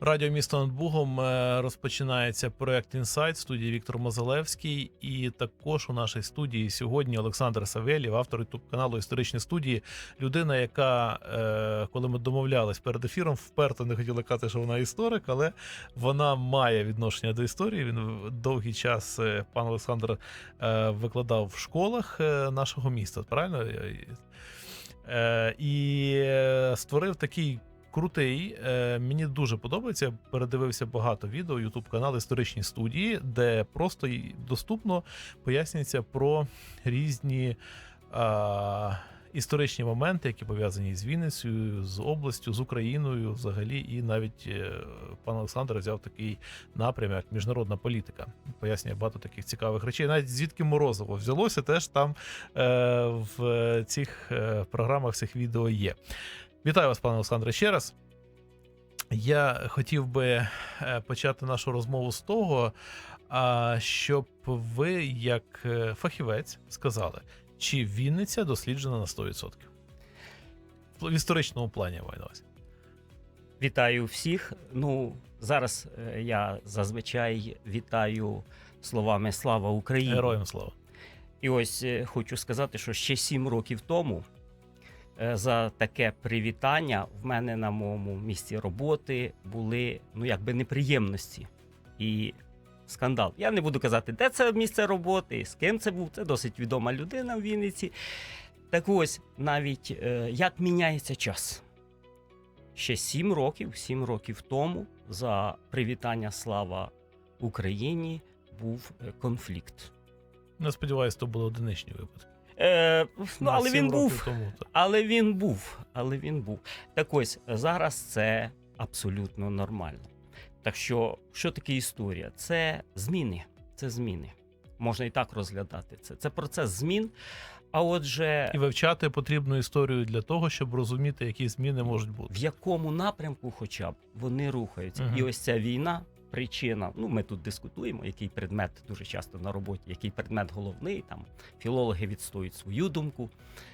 Радіо місто над Бугом е, розпочинається проект Інсайт студії Віктор Мозалевський. І також у нашій студії сьогодні Олександр Савельєв, автор ютуб каналу Історичні студії. Людина, яка, е, коли ми домовлялись перед ефіром, вперто не хотіла казати, що вона історик, але вона має відношення до історії. Він довгий час е, пан Олександр викладав в школах нашого міста. Правильно? І створив такий крутий. Е, мені дуже подобається. Передивився багато відео, Ютуб канал історичні студії, де просто й доступно пояснюється про різні. А, Історичні моменти, які пов'язані з Вінницею, з областю, з Україною, взагалі, і навіть е, пан Олександр взяв такий напрям, як міжнародна політика. Пояснює багато таких цікавих речей. Навіть звідки Морозово взялося, теж там е, в цих е, програмах цих відео є. Вітаю вас, пане Олександре, ще раз. Я хотів би е, почати нашу розмову з того, щоб ви, як е, фахівець, сказали, чи Вінниця досліджена на 100%? В історичному плані маю на увазі. Вітаю всіх. Ну зараз е, я зазвичай вітаю словами Слава Україні. Героям слава. І ось хочу сказати, що ще сім років тому за таке привітання в мене на моєму місці роботи були ну якби неприємності і скандал. Я не буду казати, де це місце роботи, з ким це був. Це досить відома людина в Вінниці. Так ось навіть е, як міняється час. Ще сім років, сім років тому за привітання Слава Україні був е, конфлікт. Не сподіваюся, то були одиничні випадки. Е, ну, але він був. Тому. Але він був. Але він був. Так ось зараз це абсолютно нормально. Так що, що таке історія? Це зміни. Це зміни. Можна і так розглядати це. Це процес змін. А отже, І вивчати потрібну історію для того, щоб розуміти, які зміни можуть бути. в якому напрямку, хоча б вони рухаються. Мгм. І ось ця війна. Причина, ну ми тут дискутуємо, який предмет дуже часто на роботі, який предмет головний. Там філологи відстоюють свою думку,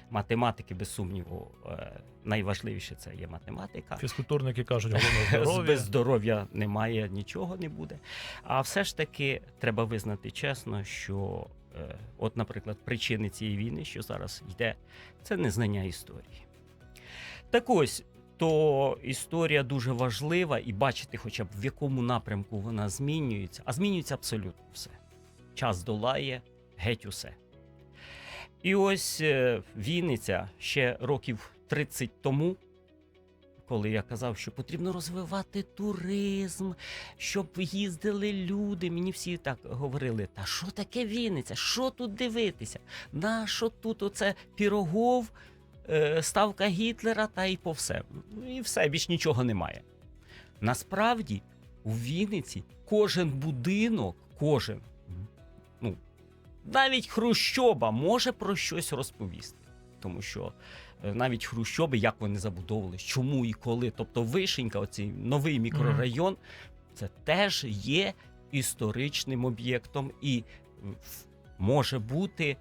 математики, без сумніву, е, найважливіше це є математика. Фізкультурники кажуть, головне здоров'я. Без здоров'я немає, нічого не буде. А все ж таки треба визнати чесно, що, е, от, наприклад, причини цієї війни, що зараз йде, це незнання історії. Так ось, то історія дуже важлива, і бачити, хоча б в якому напрямку вона змінюється, а змінюється абсолютно все. Час долає геть усе. І ось е, Вінниця ще років 30 тому коли я казав, що потрібно розвивати туризм, щоб їздили люди. Мені всі так говорили: та що таке Вінниця? Що тут дивитися? На що тут оце Пірогов, ставка Гітлера та і по все. Ну, І все, більш нічого немає. Насправді, у Вінниці кожен будинок, кожен, ну, навіть Хрущоба може про щось розповісти. Тому що е, навіть Хрущоби, як вони забудовували, чому і коли. Тобто Вишенька, оцей новий мікрорайон, це теж є історичним об'єктом і може бути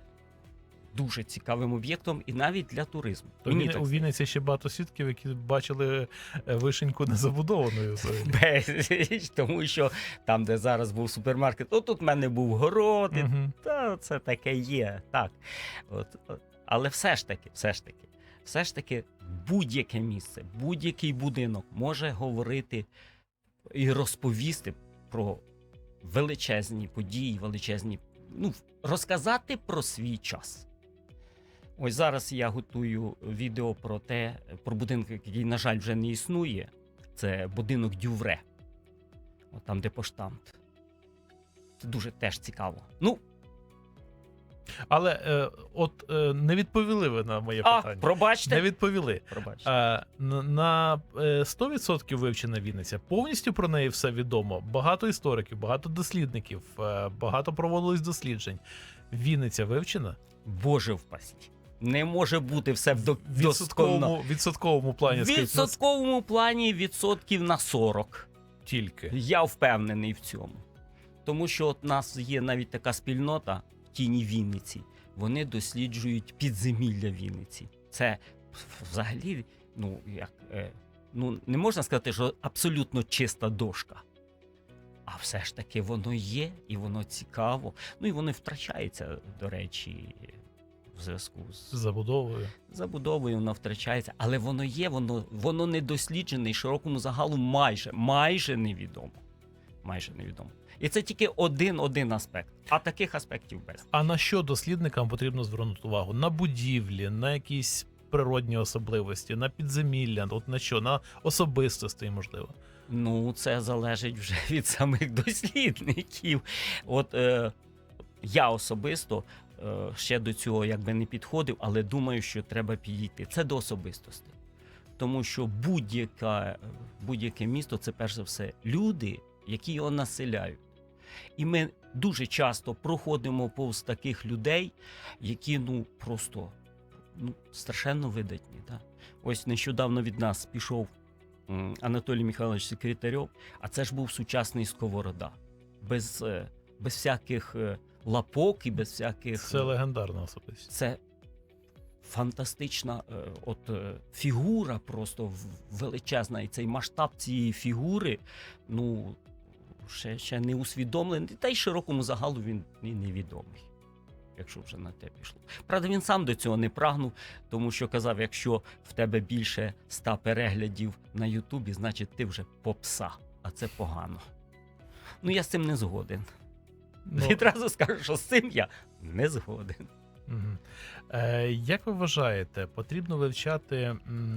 дуже цікавим об'єктом і навіть для туризму. То Мені так у Вінниці ще багато свідків, які бачили е, вишеньку незабудованою. Безліч, тому що там, де зараз був супермаркет, от тут в мене був город, і Мгм. Та це таке є, так. От, от. Але все ж таки, все ж таки, все ж таки, будь-яке місце, будь-який будинок може говорити і розповісти про величезні події, величезні, ну, розказати про свій час. Ось зараз я готую відео про те, про будинок, який, на жаль, вже не існує. Це будинок Дювре. От там, де поштамт. Це дуже теж цікаво. Ну, Але е, от е, не відповіли ви на моє а, питання. пробачте. Не відповіли. Пробачте. Е, на- на е, 100% вивчена Вінниця. Повністю про неї все відомо. Багато істориків, багато дослідників, е, багато проводилось досліджень. Вінниця вивчена Боже впасіть. Не може бути все в відсотковому, відсотковому плані. В відсотковому плані відсотків на 40. тільки. Я впевнений в цьому. Тому що от нас є навіть така спільнота в тіні Вінниці. Вони досліджують підземілля Вінниці. Це взагалі, ну як е, ну не можна сказати, що абсолютно чиста дошка. А все ж таки воно є, і воно цікаво. Ну і воно втрачається, до речі, в зв'язку з забудовою. забудовою воно втрачається, але воно є, воно, воно не досліджене і широкому загалу майже, майже невідомо. Майже невідомо. І це тільки один один аспект, а таких аспектів без. А на що дослідникам потрібно звернути увагу? На будівлі, на якісь природні особливості, на підземілля, от на що? На особистості, можливо. Ну, це залежить вже від самих дослідників. От е, я особисто ще до цього якби не підходив, але думаю, що треба підійти. Це до особистості. Тому що будь-яке, будь-яке місто це перш за все люди, які його населяють. І ми дуже часто проходимо повз таких людей, які ну просто ну, страшенно видатні. Да? Ось нещодавно від нас пішов Анатолій Михайлович Секретарьов, а це ж був сучасний сковорода. Без, е, без всяких е, лапок і без всяких. Це легендарна особистість. Це фантастична е, от, е, фігура, просто величезна. І цей масштаб цієї фігури, ну, ще, ще не усвідомлений, та й широкому загалу він і невідомий. Якщо вже на те пішло. Правда, він сам до цього не прагнув, тому що казав: якщо в тебе більше ста переглядів на Ютубі, значить ти вже попса, а це погано. Ну, я з цим не згоден. Ну, Відразу скажу, що з цим я не згоден. Е, як ви вважаєте, потрібно вивчати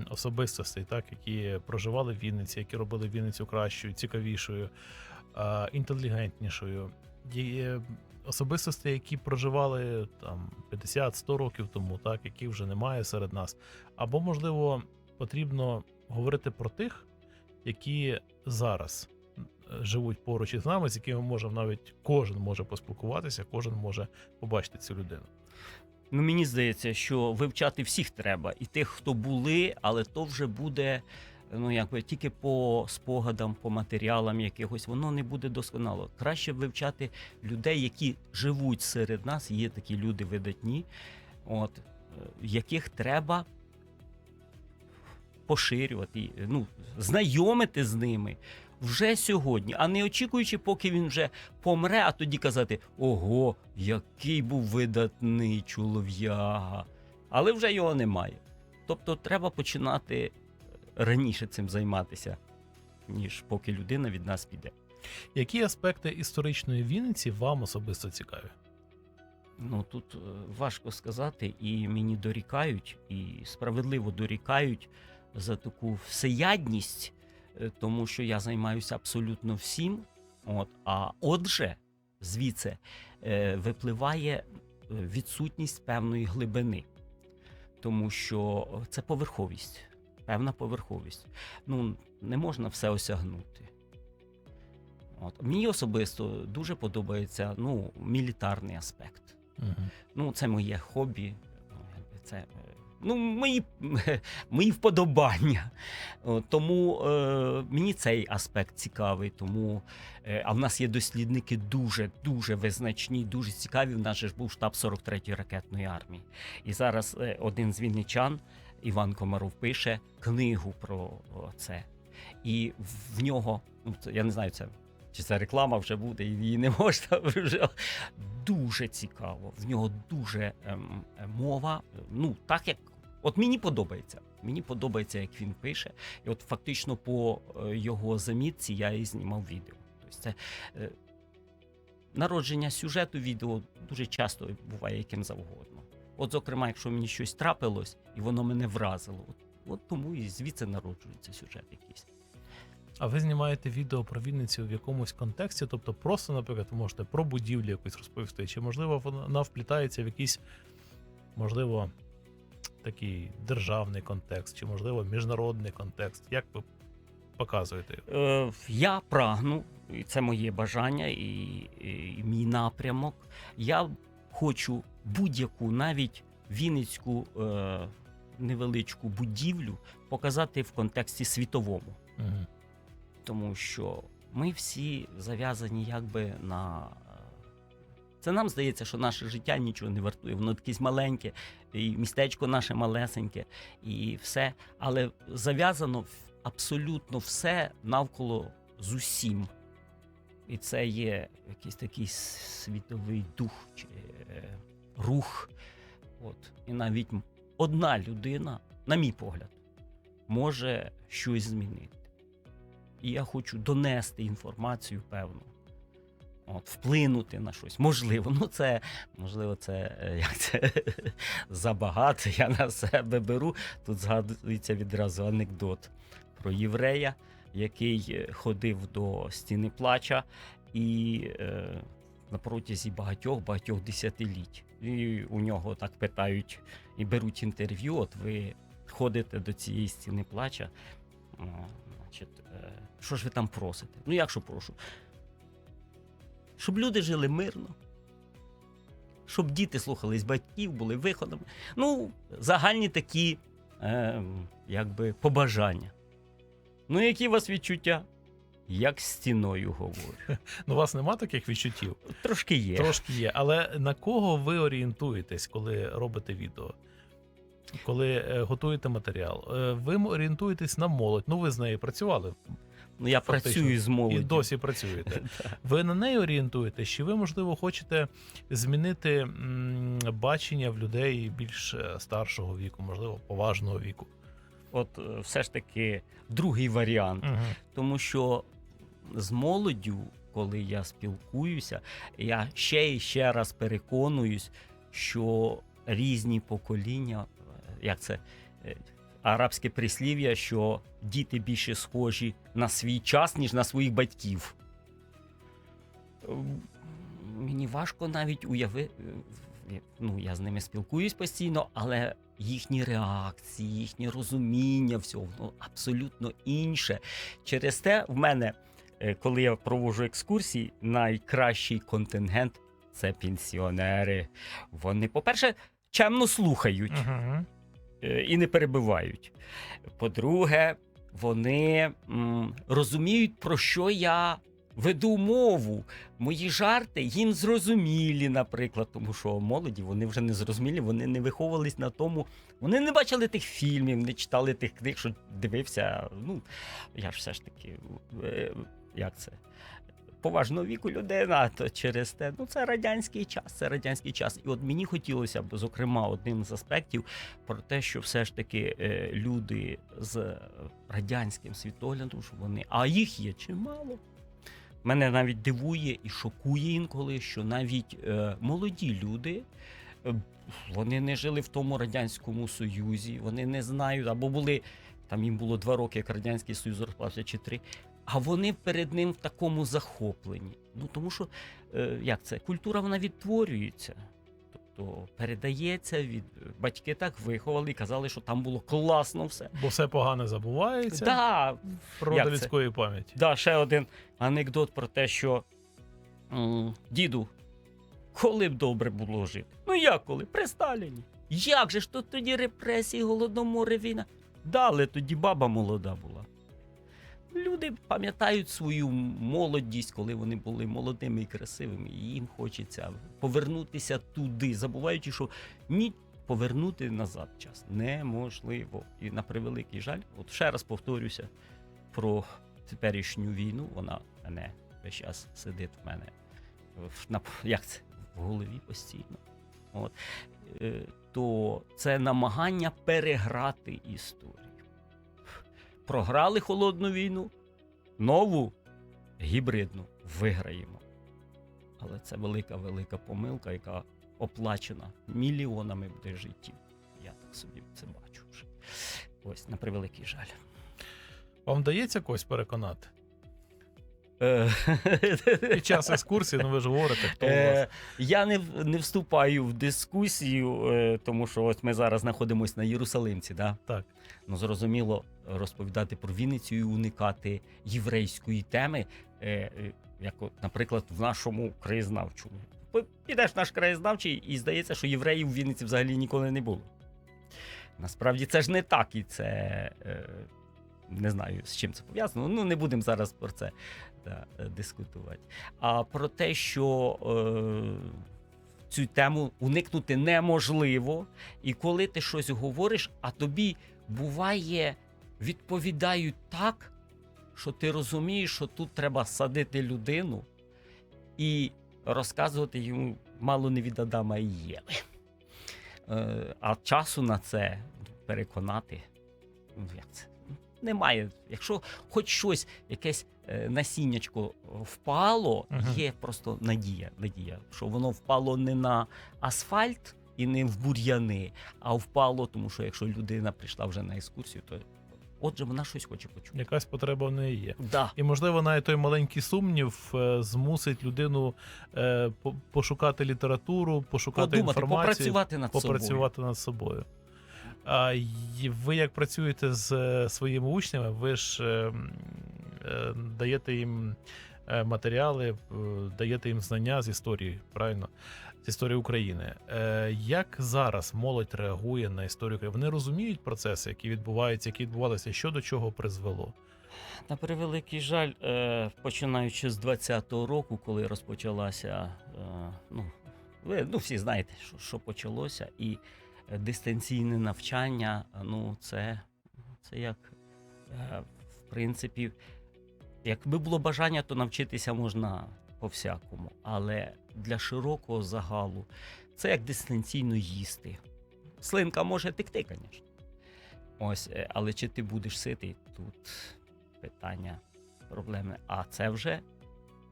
особистостей, так, які проживали в Вінниці, які робили Вінницю кращою, цікавішою, е, інтелігентнішою? Є особистості, які проживали там 50-100 років тому, так, яких вже немає серед нас. Або, можливо, потрібно говорити про тих, які зараз живуть поруч із нами, з якими можемо навіть кожен може поспілкуватися, кожен може побачити цю людину. Ну, мені здається, що вивчати всіх треба, і тих, хто були, але то вже буде ну якби тільки по спогадам, по матеріалам якихось, воно не буде досконало. Краще вивчати людей, які живуть серед нас. Є такі люди видатні, от е, яких треба поширювати, ну, знайомити з ними. Вже сьогодні, а не очікуючи, поки він вже помре, а тоді казати: ого, який був видатний чолов'яга. Але вже його немає. Тобто треба починати раніше цим займатися, ніж поки людина від нас піде. Які аспекти історичної Вінниці вам особисто цікаві? Ну тут е, важко сказати, і мені дорікають, і справедливо дорікають за таку всеядність, е, тому що я займаюся абсолютно всім. От, а отже, звідси е, випливає е, відсутність певної глибини, тому що це поверховість, певна поверховість. Ну, не можна все осягнути. От. Мені особисто дуже подобається ну, мілітарний аспект. Угу. Ну, це моє хобі. Ну, Це е, ну, мої, мої вподобання. Тому е, мені цей аспект цікавий. Тому, е, а в нас є дослідники дуже, дуже визначні, дуже цікаві. В нас же ж був штаб 43-ї ракетної армії. І зараз е, один з вінничан, Іван Комаров, пише книгу про це. І в нього, ну, я не знаю, це. Чи це реклама вже буде, і її не можна вже дуже цікаво. В нього дуже ем, е, мова. Ну, так як. От мені подобається. Мені подобається, як він пише. І от фактично по е, його замітці я і знімав відео. Тобто це е, народження сюжету відео дуже часто буває яким завгодно. От, зокрема, якщо мені щось трапилось і воно мене вразило, от, от тому і звідси народжується сюжет якийсь. А ви знімаєте відео про Вінницю в якомусь контексті? Тобто, просто, наприклад, ви можете про будівлю якусь розповісти, чи можливо вона вплітається в якийсь, можливо, такий державний контекст, чи можливо міжнародний контекст? Як ви показуєте? Е, я прагну, і це моє бажання і, і мій напрямок. Я хочу будь-яку, навіть вінницьку е, невеличку будівлю показати в контексті світовому. Угу. Тому що ми всі зав'язані якби на. Це нам здається, що наше життя нічого не вартує. Воно якесь маленьке, і містечко наше малесеньке, і все. Але зав'язано абсолютно все навколо з усім. І це є якийсь такий світовий дух чи е, рух. От. І навіть одна людина, на мій погляд, може щось змінити. І я хочу донести інформацію певну. От, вплинути на щось. Можливо, ну це можливо, це е, як це забагато. Я на себе беру. Тут згадується відразу анекдот про єврея, який е, ходив до стіни плача і е, на протязі багатьох багатьох десятиліть. І у нього так питають і беруть інтерв'ю. От ви ходите до цієї стіни плача. Значить, е, що ж ви там просите? Ну як що прошу? Щоб люди жили мирно, щоб діти слухались батьків, були виходами. Ну, загальні такі е, якби побажання. Ну, які у вас відчуття? Як стіною говорю. Ну, у вас нема таких відчуттів? Трошки є. Трошки є. Але на кого ви орієнтуєтесь, коли робите відео? Коли е, готуєте матеріал? Е, ви орієнтуєтесь на молодь. Ну, ви з нею працювали Ну, я фактично. працюю з молоддю. і досі працюєте. Ви на неї орієнтуєтесь, чи ви, можливо, хочете змінити м, бачення в людей більш е, старшого віку, можливо, поважного віку? От е, все ж таки другий варіант. Угу. Тому що з молоддю, коли я спілкуюся, я ще і ще раз переконуюсь, що різні покоління, е, як це е, арабське прислів'я, що діти більше схожі на свій час, ніж на своїх батьків. Мені важко навіть уявити. Ну, я з ними спілкуюсь постійно, але їхні реакції, їхнє розуміння всього воно абсолютно інше. Через те в мене, е, коли я проводжу екскурсії, найкращий контингент це пенсіонери. Вони, по-перше, чемно слухають Угу. е, і не перебивають. По-друге, вони розуміють, про що я веду мову. Мої жарти їм зрозумілі, наприклад, тому що молоді вони вже не зрозумілі, вони не виховувались на тому. Вони не бачили тих фільмів, не читали тих книг, що дивився. Ну, я ж все ж таки, е, як це? Поважного віку людина, то через те, ну це радянський час, це радянський час. І от мені хотілося б, зокрема, одним з аспектів про те, що все ж таки е, люди з радянським світоглядом, що вони, а їх є чимало. Мене навіть дивує і шокує інколи, що навіть е, молоді люди. е, Вони не жили в тому радянському союзі, вони не знають, або були там їм було два роки, як радянський союз розпався, чи три. А вони перед ним в такому захопленні. Ну тому що е, як це культура вона відтворюється. Тобто передається від батьки так виховали і казали, що там було класно все. Бо все погане забувається. Да, як людської пам'яті. Да, ще один анекдот про те, що м, діду, коли б добре було жити? Ну як коли? При Сталіні. Як же ж тут тоді репресії, голодомори, війна? Да, але тоді баба молода була. Люди пам'ятають свою молодість, коли вони були молодими і красивими, і їм хочеться повернутися туди, забуваючи, що ні повернути назад час неможливо. І на превеликий жаль, от ще раз повторюся про теперішню війну, вона мене весь час сидить в мене в, на, як це, в голові постійно. От. Е, то це намагання переграти історію. Програли холодну війну, нову гібридну виграємо. Але це велика, велика помилка, яка оплачена мільйонами буде життів. Я так собі це бачу вже. Ось, на превеликий жаль. Вам вдається когось переконати? Е, Під час екскурсії, ну ви ж говорите, хто у вас. Е, Я не, не вступаю в дискусію, е, тому що ось ми зараз знаходимося на Єрусалимці. Да? Так. Ну, зрозуміло, розповідати про Вінницю і уникати єврейської теми, як, наприклад, в нашому краєзнавчому. Підеш в наш краєзнавчий, і здається, що євреїв в Вінниці взагалі ніколи не було. Насправді це ж не так, і це Не знаю, з чим це пов'язано. Ну, не будемо зараз про це да, е, дискутувати. А про те, що е, цю тему уникнути неможливо, і коли ти щось говориш, а тобі буває, відповідають так, що ти розумієш, що тут треба садити людину і розказувати йому мало не від Адама і Єви. Е, а часу на це переконати, ну як це? Немає. Якщо хоч щось, якесь е, насіннячко впало, Мгм. є просто надія, надія, що воно впало не на асфальт і не в бур'яни, а впало, тому що якщо людина прийшла вже на екскурсію, то отже вона щось хоче почути. Якась потреба в неї є. Да. І можливо, навіть той маленький сумнів е, змусить людину е, пошукати літературу, пошукати Подумати, інформацію, попрацювати над собою. над собою. Ви як працюєте з е, своїми учнями, ви ж е, м, е, даєте їм е, матеріали, даєте їм знання з історії, правильно? З історії України. Як зараз молодь реагує на історію України? Вони розуміють процеси, які відбуваються, які відбувалися, що до чого призвело? На превеликий жаль, починаючи з 20-го року, коли розпочалася, ну, ви ну, всі знаєте, що, що почалося, і дистанційне навчання, ну, це, це як, е, в принципі, якби було бажання, то навчитися можна по-всякому. Але для широкого загалу це як дистанційно їсти. Слинка може текти, звісно. Ось, е, але чи ти будеш ситий, тут питання проблеми. А це вже е,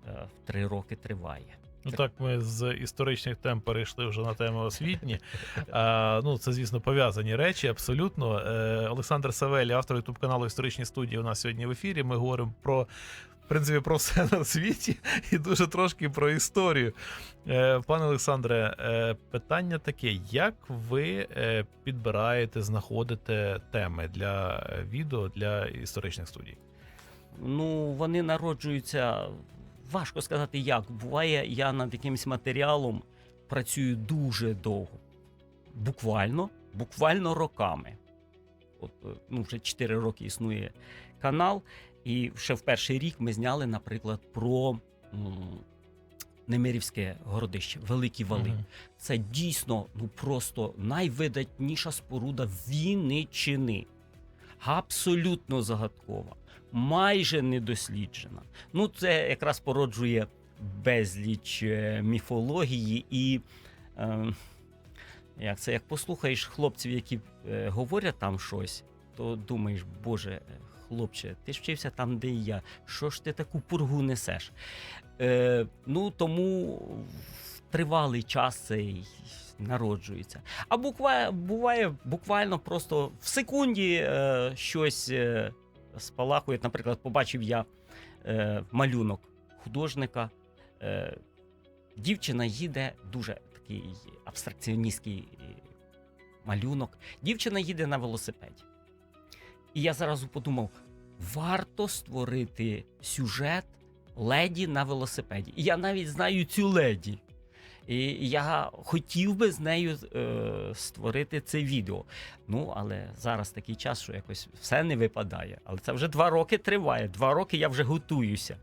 в три роки триває. Ну так, ми з історичних тем перейшли вже на теми освітні. А, ну, це, звісно, пов'язані речі, абсолютно. Е, Олександр Савелі, автор ютуб каналу Історичні студії, у нас сьогодні в ефірі. Ми говоримо про. В принципі, про все на світі і дуже трошки про історію. Е, Пане Олександре, е, питання таке: як ви підбираєте, знаходите теми для відео для історичних студій? Ну, вони народжуються. Важко сказати, як. Буває, я над якимось матеріалом працюю дуже довго. Буквально, буквально роками. От, е, ну, вже 4 роки існує канал, і ще в перший рік ми зняли, наприклад, про Немирівське городище, Великі Вали. Мгм. Це дійсно ну просто найвидатніша споруда Вінничини. Абсолютно загадкова, майже недосліджена. Ну, це якраз породжує безліч е, міфології і. Е, як це, як послухаєш хлопців, які е, говорять там щось, то думаєш, Боже, хлопче, ти ж вчився там, де і я. Що ж ти таку пургу несеш? Е, ну тому тривалий час цей народжується. А буква, буває буквально просто в секунді е, щось е, спалахує. Наприклад, побачив я е, малюнок художника. Е, дівчина їде дуже такий абстракціоністський е, малюнок. Дівчина їде на велосипеді. І я зразу подумав: варто створити сюжет леді на велосипеді. І я навіть знаю цю леді. І я хотів би з нею е, створити це відео. Ну, але зараз такий час, що якось все не випадає. Але це вже два роки триває. Два роки я вже готуюся.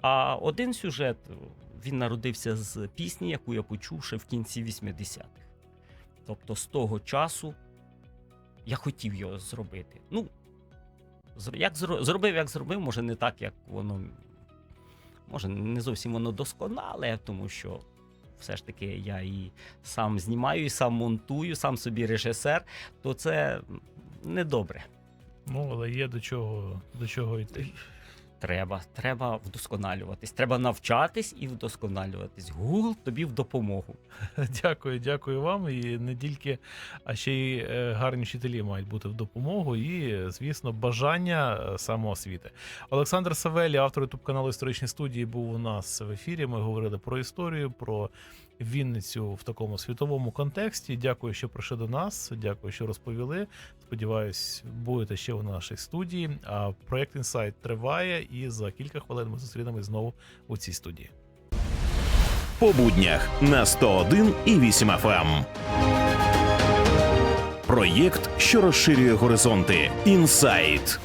А один сюжет він народився з пісні, яку я почув ще в кінці 80-х. Тобто з того часу я хотів його зробити. Ну, як зробив, як зробив, може, не так, як воно. Може, не зовсім воно досконале, тому що все ж таки я і сам знімаю, і сам монтую, сам собі режисер, то це недобре. Ну, але є до чого, до чого йти. Треба, треба вдосконалюватись. Треба навчатись і вдосконалюватись. Google тобі в допомогу. Дякую, дякую вам. І не тільки, а ще й е, гарні вчителі мають бути в допомогу, і, звісно, бажання е, самоосвіти. Олександр Савелі, автор ютуб каналу Історичні студії, був у нас в ефірі. Ми говорили про історію, про Вінницю в такому світовому контексті. Дякую, що прийшли до нас. Дякую, що розповіли. Сподіваюсь, будете ще у нашій студії. А проект інсайт триває, і за кілька хвилин ми зустрінемось знову у цій студії. По буднях на 101 і 8 FM. Проєкт, що розширює горизонти. Інсайт.